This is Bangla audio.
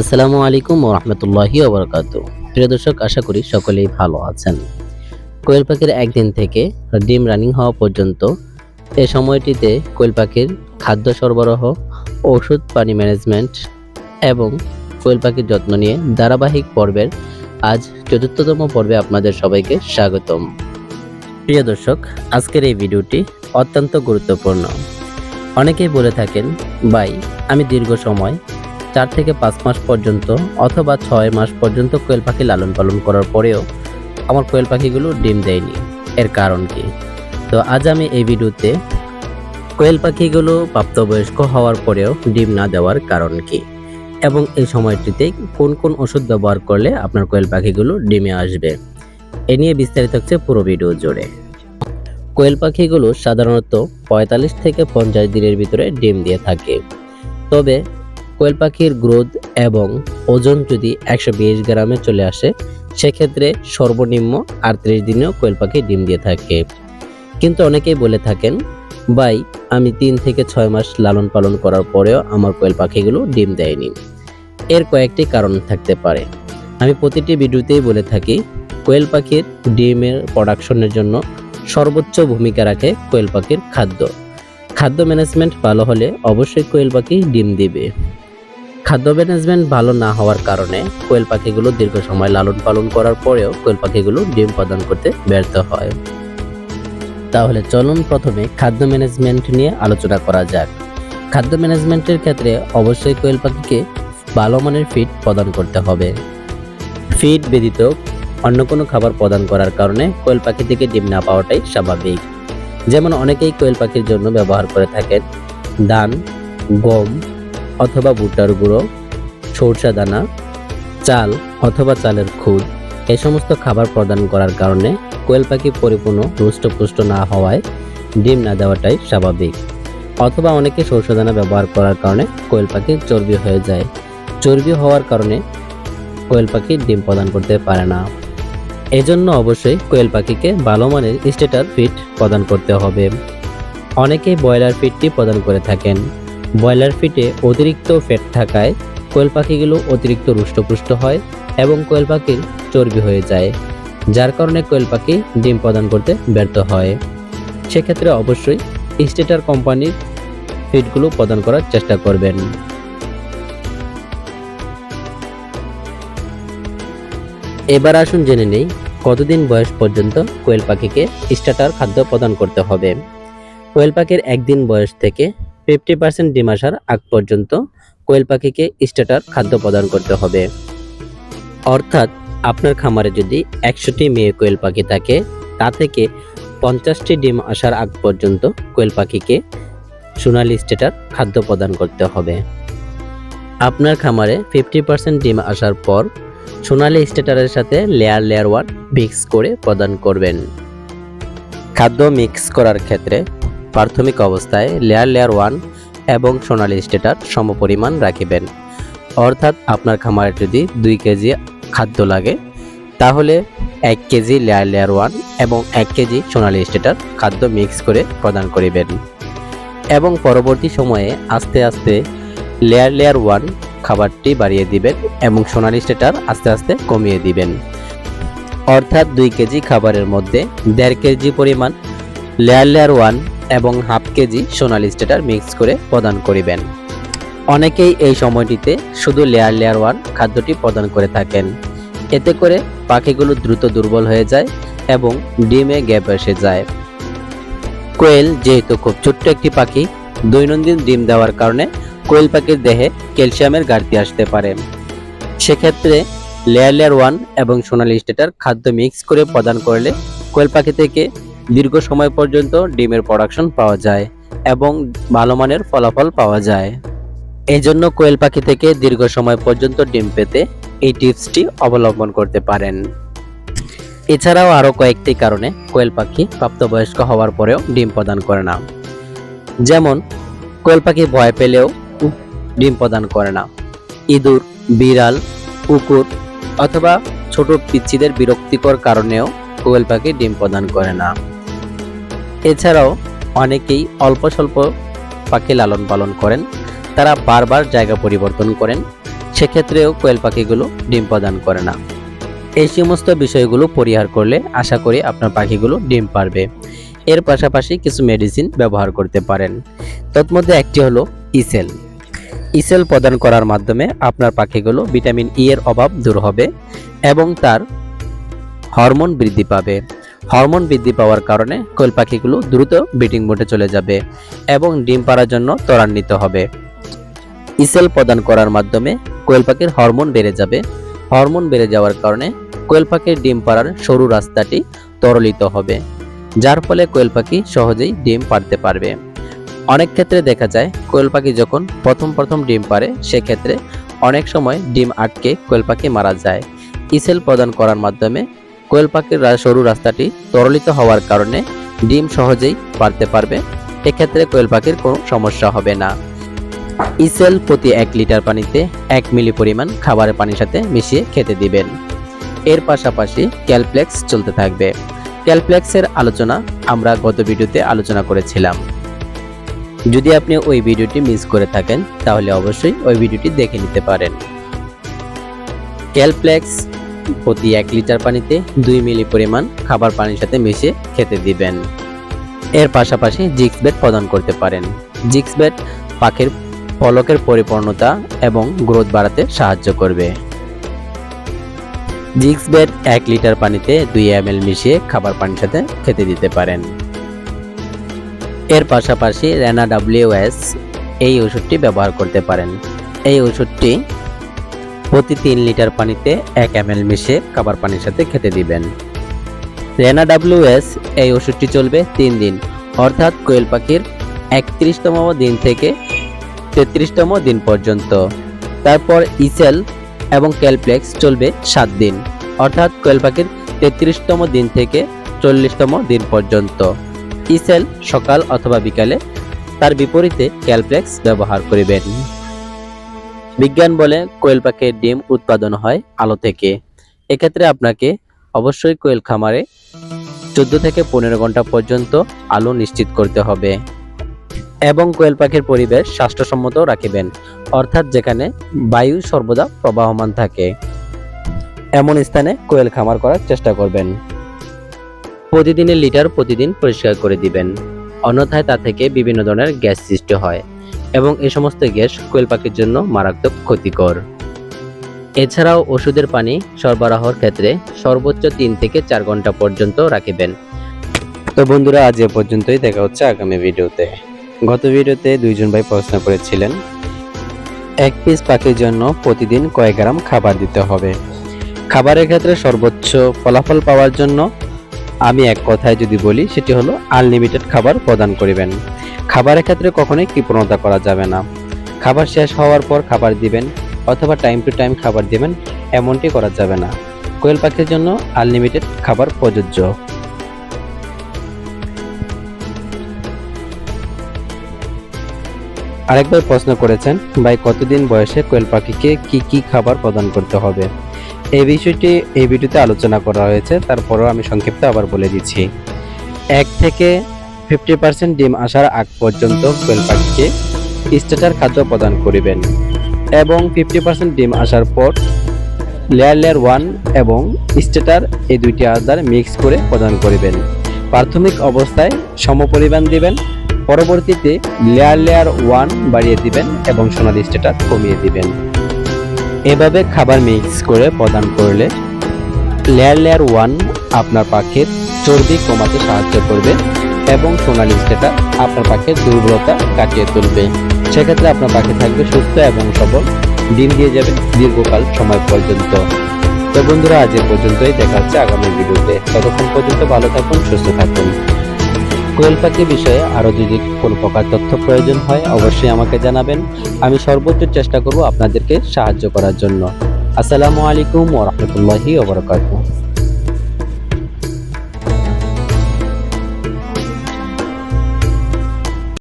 আসসালামু আলাইকুম ও রহমতুল্লাহি ওবরাকাত প্রিয় দর্শক, আশা করি সকলেই ভালো আছেন। কোয়েল পাখির একদিন থেকে ডিম রানিং হওয়া পর্যন্ত এ সময়টিতে কোয়েল পাখির খাদ্য সরবরাহ, ওষুধ পানি ম্যানেজমেন্ট এবং কোয়েল পাখির যত্ন নিয়ে ধারাবাহিক পর্বের আজ চতুর্থতম পর্বে আপনাদের সবাইকে স্বাগতম। প্রিয় দর্শক, আজকের এই ভিডিওটি অত্যন্ত গুরুত্বপূর্ণ। অনেকেই বলে থাকেন, ভাই, আমি দীর্ঘ সময় চার থেকে পাঁচ মাস পর্যন্ত অথবা ছয় মাস পর্যন্ত কোয়েল পাখি লালন পালন করার পরেও আমার কোয়েল পাখিগুলো ডিম দেয়নি। এর কারণ কি? তো আজ আমি এই ভিডিওতে কোয়েল পাখিগুলো প্রাপ্তবয়স্ক হওয়ার পরেও ডিম না দেওয়ার কারণ কি? এবং এই সময়টিতে কোন কোন ওষুধ ব্যবহার করলে আপনার কোয়েল পাখিগুলো ডিমে আসবে? এ নিয়ে বিস্তারিত হচ্ছে পুরো ভিডিও জুড়ে। কোয়েল পাখিগুলো সাধারণত পঁয়তাল্লিশ থেকে পঞ্চাশ দিনের ভিতরে ডিম দিয়ে থাকে। তবে কোয়েল পাখির গ্রোথ এবং ওজন যদি একশো বিশ গ্রামে চলে আসে, সেক্ষেত্রে সর্বনিম্ন আটত্রিশ দিনেও কোয়েল পাখি ডিম দিয়ে থাকে। কিন্তু অনেকেই বলে থাকেন, ভাই, আমি তিন থেকে ছয় মাস লালন পালন করার পরেও আমার কোয়েল পাখিগুলো ডিম দেয়নি। এর কয়েকটি কারণ থাকতে পারে। আমি প্রতিটি ভিডিওতেই বলে থাকি, কোয়েল পাখির ডিমের প্রোডাকশনের জন্য সর্বোচ্চ ভূমিকা রাখে কোয়েল পাখির খাদ্য। খাদ্য ম্যানেজমেন্ট ভালো হলে অবশ্যই কোয়েল পাখি ডিম দিবে। খাদ্য ম্যানেজমেন্ট ভালো না হওয়ার কারণে কোয়েল পাখিগুলো দীর্ঘ সময় লালন পালন করার পরেও কোয়েল পাখিগুলো ডিম প্রদান করতে ব্যর্থ হয়। তাহলে চলুন প্রথমে খাদ্য ম্যানেজমেন্ট নিয়ে আলোচনা করা যাক। খাদ্য ম্যানেজমেন্টের ক্ষেত্রে অবশ্যই কোয়েল পাখিকে ভালো মানের ফিড প্রদান করতে হবে। ফিড ব্যতীত অন্য কোনো খাবার প্রদান করার কারণে কোয়েল পাখি থেকে ডিম না পাওয়াটাই স্বাভাবিক। যেমন অনেকেই কোয়েল পাখির জন্য ব্যবহার করে থাকেন ধান, গম অথবা ভুট্টার গুঁড়ো, সরষা দানা, চাল অথবা চালের খুদ এই সমস্ত খাবার প্রদান করার কারণে কোয়েল পাখি পরিপূর্ণ রুষ্টপুষ্ট না হওয়ায় ডিম না দেওয়াটাই স্বাভাবিক। অথবা অনেকে সরষে দানা ব্যবহার করার কারণে কোয়েল পাখি চর্বি হয়ে যায়। চর্বি হওয়ার কারণে কোয়েল পাখি ডিম প্রদান করতে পারে না। এজন্য অবশ্যই কোয়েল পাখিকে ভালো মানের স্টেটার ফিড প্রদান করতে হবে। অনেকেই ব্রয়লার ফিডটি প্রদান করে থাকেন। ব্রয়লার ফিটে অতিরিক্ত ফ্যাট থাকায় কোয়েল পাখিগুলো অতিরিক্ত রুষ্টপুষ্ট হয় এবং কোয়েল পাখির চর্বি হয়ে যায়, যার কারণে কোয়েল পাখি ডিম প্রদান করতে ব্যর্থ হয়। সেক্ষেত্রে অবশ্যই স্টেটার কোম্পানির ফিডগুলো প্রদান করার চেষ্টা করবেন। এবার আসুন জেনে নেই কতদিন বয়স পর্যন্ত কোয়েল পাখিকে স্টার্টার খাদ্য প্রদান করতে হবে। কোয়েল পাখির একদিন বয়স থেকে ফিফটি পার্সেন্ট ডিম আসার আগ পর্যন্ত কোয়েল পাখিকে স্টার্টার খাদ্য প্রদান করতে হবে। অর্থাৎ আপনার খামারে যদি একশোটি মেয়ে কোয়েল পাখি থাকে, তা থেকে পঞ্চাশটি ডিম আসার আগ পর্যন্ত কোয়েল পাখিকে সোনালি স্টেটার খাদ্য প্রদান করতে হবে। আপনার খামারে ফিফটি পার্সেন্ট ডিম আসার পর সোনালি স্টেটারের সাথে লেয়ার লেয়ার ওয়ান মিক্স করে প্রদান করবেন। খাদ্য মিক্স করার ক্ষেত্রে প্রাথমিক অবস্থায় লেয়ার লেয়ার ওয়ান এবং সোনালি স্টেটার সমপরিমাণ রাখিবেন। অর্থাৎ আপনার খামারে যদি দুই কেজি খাদ্য লাগে, তাহলে এক কেজি লেয়ার লেয়ার ওয়ান এবং এক কেজি সোনালি স্টেটার খাদ্য মিক্স করে প্রদান করিবেন। এবং পরবর্তী সময়ে আস্তে আস্তে লেয়ার লেয়ার ওয়ান খাবারটি বাড়িয়ে দিবেন এবং সোনালি স্টেটার আস্তে আস্তে কমিয়ে দিবেন। অর্থাৎ দুই কেজি খাবারের মধ্যে দেড় কেজি পরিমাণ লেয়ার লেয়ার ওয়ান এবং হাফ কেজি সোনালি স্টেটার মিক্স করে প্রদান করিবেন। অনেকেই এই সময়টিতে শুধু লেয়ার লেয়ার ওয়ান খাদ্যটি প্রদান করে থাকেন। এতে করে পাখিগুলো দ্রুত দুর্বল হয়ে যায় এবং ডিমে গ্যাপ এসে যায়। কোয়েল যেহেতু খুব ছোট্ট একটি পাখি, দৈনন্দিন ডিম দেওয়ার কারণে কোয়েল পাখির দেহে ক্যালসিয়ামের ঘাটতি আসতে পারে। সেক্ষেত্রে লেয়ার লেয়ার ওয়ান এবং সোনালি স্টেটার খাদ্য মিক্স করে প্রদান করলে কোয়েল পাখি থেকে দীর্ঘ সময় পর্যন্ত ডিমের প্রোডাকশন পাওয়া যায় এবং ভালো মানের ফলাফল পাওয়া যায়। এই জন্য কোয়েল পাখি থেকে দীর্ঘ সময় পর্যন্ত ডিম পেতে এই টিপসটি অবলম্বন করতে পারেন। এছাড়াও আরও কয়েকটি কারণে কোয়েল পাখি প্রাপ্তবয়স্ক হওয়ার পরেও ডিম প্রদান করে না। যেমন, কোয়েল পাখি ভয় পেলেও ডিম প্রদান করে না। ইঁদুর, বিড়াল, কুকুর অথবা ছোট পিচ্ছিদের বিরক্তিকর কারণেও কোয়েল পাখি ডিম প্রদান করে না। এছাড়াও অনেকেই অল্প স্বল্প পাখি লালন পালন করেন। তারা বারবার জায়গা পরিবর্তন করেন। সেক্ষেত্রেও কোয়েল পাখিগুলো ডিম প্রদান করে না। এই সমস্ত বিষয়গুলো পরিহার করলে আশা করি আপনার পাখিগুলো ডিম পারবে। এর পাশাপাশি কিছু মেডিসিন ব্যবহার করতে পারেন। তৎমধ্যে একটি হলো ইসেল ইসেল প্রদান করার মাধ্যমে আপনার পাখিগুলো ভিটামিন ই এর অভাব দূর হবে এবং তার হরমোন বৃদ্ধি পাবে। হরমোন বৃদ্ধি পাওয়ার কারণে কোয়েল পাখিগুলো দ্রুত ব্রিডিং মোডে চলে যাবে এবং ডিম পাড়ার জন্য ত্বরান্বিত হবে। ইসেল প্রদান করার মাধ্যমে কোয়েল পাখির হরমোন বেড়ে যাবে। হরমোন বেড়ে যাওয়ার কারণে কোয়েল পাখির ডিম পাড়ার সরু রাস্তাটি তরলিত হবে, যার ফলে কোয়েল পাখি সহজেই ডিম পাড়তে পারবে। অনেক ক্ষেত্রে দেখা যায় কোয়েল পাখি যখন প্রথম প্রথম ডিম পারে সেক্ষেত্রে অনেক সময় ডিম আটকে কোয়েল পাখি মারা যায়। ইসেল প্রদান করার মাধ্যমে কোয়েল পাখির সরু রাস্তাটি তরলিত হওয়ার কারণে ডিম সহজেই পারতে পারবে। এক্ষেত্রে কোয়েল পাখির কোনো সমস্যা হবে না। ইসেল প্রতি এক লিটার পানিতে এক মিলি পরিমাণ খাবারের পানির সাথে মিশিয়ে খেতে দিবেন। এর পাশাপাশি ক্যালপ্লেক্স চলতে থাকবে। ক্যালপ্লেক্সের আলোচনা আমরা গত ভিডিওতে আলোচনা করেছিলাম। যদি আপনি ওই ভিডিওটি মিস করে থাকেন, তাহলে অবশ্যই ওই ভিডিওটি দেখে নিতে পারেন। ক্যালপ্লেক্স প্রতি এক লিটার পানিতে দুই মিলি পরিমাণ খাবার পানির সাথে মিশিয়ে খেতে দিবেন। এর পাশাপাশি জিক্স বেড প্রদান করতে পারেন। জিক্স বেড পাখির পলকের পরিপূর্ণতা এবং গ্রোথ বাড়াতে সাহায্য করবে। জিক্স বেড এক লিটার পানিতে দুই এম মিশিয়ে খাবার পানির সাথে খেতে দিতে পারেন। এর পাশাপাশি রেনা ডাব্লিউএস এই ওষুধটি ব্যবহার করতে পারেন। এই ওষুধটি প্রতি তিন লিটার পানিতে এক এম মিশিয়ে খাবার পানির সাথে খেতে দিবেন। রেনা ডাব্লিউএস এই ওষুধটি চলবে তিন দিন। অর্থাৎ কোয়েল পাখির একত্রিশতম দিন থেকে তেত্রিশতম দিন পর্যন্ত। তারপর ইসেল এবং ক্যালপ্লেক্স চলবে সাত দিন। অর্থাৎ কোয়েল পাখির তেত্রিশতম দিন থেকে চল্লিশতম দিন পর্যন্ত। ইসেল সকাল অথবা বিকালে, তার বিপরীতে ক্যালপ্লেক্স ব্যবহার করিবেন। বিজ্ঞান বলে কোয়েল পাখির ডিম উৎপাদন হয় আলো থেকে। এক্ষেত্রে আপনাকে অবশ্যই কোয়েল খামারে চোদ্দ থেকে পনেরো ঘণ্টা পর্যন্ত আলো নিশ্চিত করতে হবে এবং কোয়েল পাখির পরিবেশ স্বাস্থ্যসম্মত রাখিবেন, অর্থাৎ যেখানে বায়ু সর্বদা প্রবাহমান থাকে। এমন স্থানে কোয়েল খামার করার চেষ্টা করবেন। প্রতিদিনের লিটার প্রতিদিন পরিষ্কার করে দিবেন। অন্যথায় তা থেকে বিভিন্ন ধরনের গ্যাস সৃষ্টি হয়। এবং এ সমস্ত গ্যাস কোয়েল পাখির জন্য মারাত্মক ক্ষতিকর। এছাড়াও ওষুধের পানি সরবরাহর ক্ষেত্রে সর্বোচ্চ তিন থেকে চার ঘণ্টা পর্যন্ত রাখিবেন। তো বন্ধুরা, আজ এ পর্যন্তই। দেখা হচ্ছে আগামী ভিডিওতে। গত ভিডিওতে দুইজন ভাই প্রশ্ন করেছিলেন। এক পিস পাখির জন্য প্রতিদিন কয়েক গ্রাম খাবার দিতে হবে। খাবারের ক্ষেত্রে সর্বোচ্চ ফলাফল পাওয়ার জন্য আমি এক কথায় যদি বলি, সেটি হলো আনলিমিটেড খাবার প্রদান করিবেন। খাবারের ক্ষেত্রে কখনোই কৃপণতা করা যাবে না। খাবার শেষ হওয়ার পর খাবার দিবেন অথবা টাইম টু টাইম খাবার দিবেন, এমনটি করা যাবে না। কোয়েল পাখির জন্য আনলিমিটেড খাবার প্রযোজ্য। আরেকবার প্রশ্ন করেছেন, ভাই কতদিন বয়সে কোয়েল পাখিকে কি কি খাবার প্রদান করতে হবে? এই বিষয়টি এই ভিডিওতে আলোচনা করা হয়েছে, তারপরেও আমি সংক্ষিপ্ত আবার বলে দিচ্ছি। এক থেকে ফিফটি পার্সেন্ট ডিম আসার আগ পর্যন্ত কোয়েল পাখিকে স্টেটার খাদ্য প্রদান করিবেন এবং ফিফটি পার্সেন্ট ডিম আসার পর লেয়ার লেয়ার ওয়ান এবং স্টেটার এই দুইটি আদার মিক্স করে প্রদান করিবেন। প্রাথমিক অবস্থায় সমপরিমাণ দিবেন, পরবর্তীতে লেয়ার লেয়ার ওয়ান বাড়িয়ে দিবেন এবং সোনালি স্টেটার কমিয়ে দিবেন। এভাবে খাবার মিক্স করে প্রদান করলে লেয়ার লেয়ার ওয়ান আপনার পাখির চর্বি কমাতে সাহায্য করবে। এবং সোনালি স্টেটার আপনার পাখির দুর্বলতা কাটিয়ে তুলবে। সেক্ষেত্রে আপনার পাখি থাকবে সুস্থ এবং সবল। ডিম দিয়ে যাবে দীর্ঘকাল সময় পর্যন্ত। তো বন্ধুরা, আজ পর্যন্তই। দেখা হচ্ছে আগামী ভিডিওতে। ততক্ষণ পর্যন্ত ভালো থাকুন, সুস্থ থাকুন। কোয়েল পাখি বিষয়ে আরও যদি কোনো প্রকার তথ্য প্রয়োজন হয়, অবশ্যই আমাকে জানাবেন। আমি সর্বোচ্চ চেষ্টা করব আপনাদেরকে সাহায্য করার জন্য। আসসালামু আলাইকুম ওরহমতুল্লাহি ওবরাকাতুহ